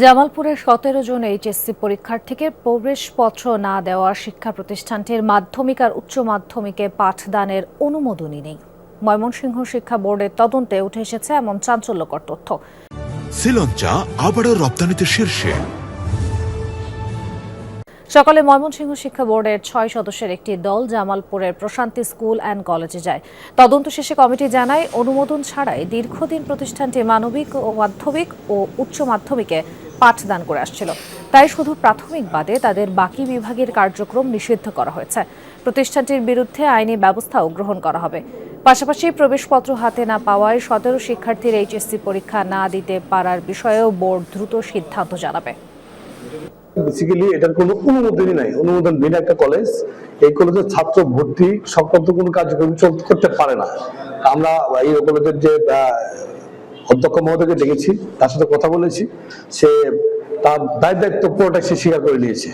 জামালপুরের সতেরো জন এইচএসসি পরীক্ষার্থীকে প্রবেশপত্র না দেওয়া শিক্ষা প্রতিষ্ঠানটির মাধ্যমিক আর উচ্চ মাধ্যমিকে পাঠদানের অনুমোদনই নেই। ময়মনসিংহ শিক্ষা বোর্ডের তদন্তে উঠে এসেছে এমন চাঞ্চল্যকর তথ্য। শ্রীলঞ্চা আবারও রপ্তানিতে শীর্ষে। সকালে ময়মনসিংহ শিক্ষা বোর্ডের ছয় সদস্যের একটি দল জামালপুরের প্রশান্তি স্কুল অ্যান্ড কলেজে যায়। তদন্ত শেষে কমিটি জানায় অনুমোদন ছাড়াই দীর্ঘদিন প্রতিষ্ঠানটি মানবিক ও মাধ্যমিক ও উচ্চ মাধ্যমিকে পাঠদান করে আসছিল। তাই শুধু প্রাথমিক বাদে তাদের বাকি বিভাগের কার্যক্রম নিষিদ্ধ করা হয়েছে। প্রতিষ্ঠানটির বিরুদ্ধে আইনি ব্যবস্থাও গ্রহণ করা হবে। পাশাপাশি প্রবেশপত্র হাতে না পাওয়ায় সতেরো শিক্ষার্থীর এইচএসসি পরীক্ষা না দিতে পারার বিষয়েও বোর্ড দ্রুত সিদ্ধান্ত জানাবে। বেসিক্যালি এটার কোনো অনুমোদনই নাই। অনুমোদন বিনা একটা কলেজ এই কলেজের ছাত্র ভর্তি সংক্রান্ত কোনো কার্যক্রম চলতে করতে পারে না। আমরা এই কলেজের যে অধ্যক্ষ মহোদয়কে ডেকেছি তার সাথে কথা বলেছি। সে তার দায় দায়িত্ব পুরোটা সে স্বীকার করে নিয়েছে।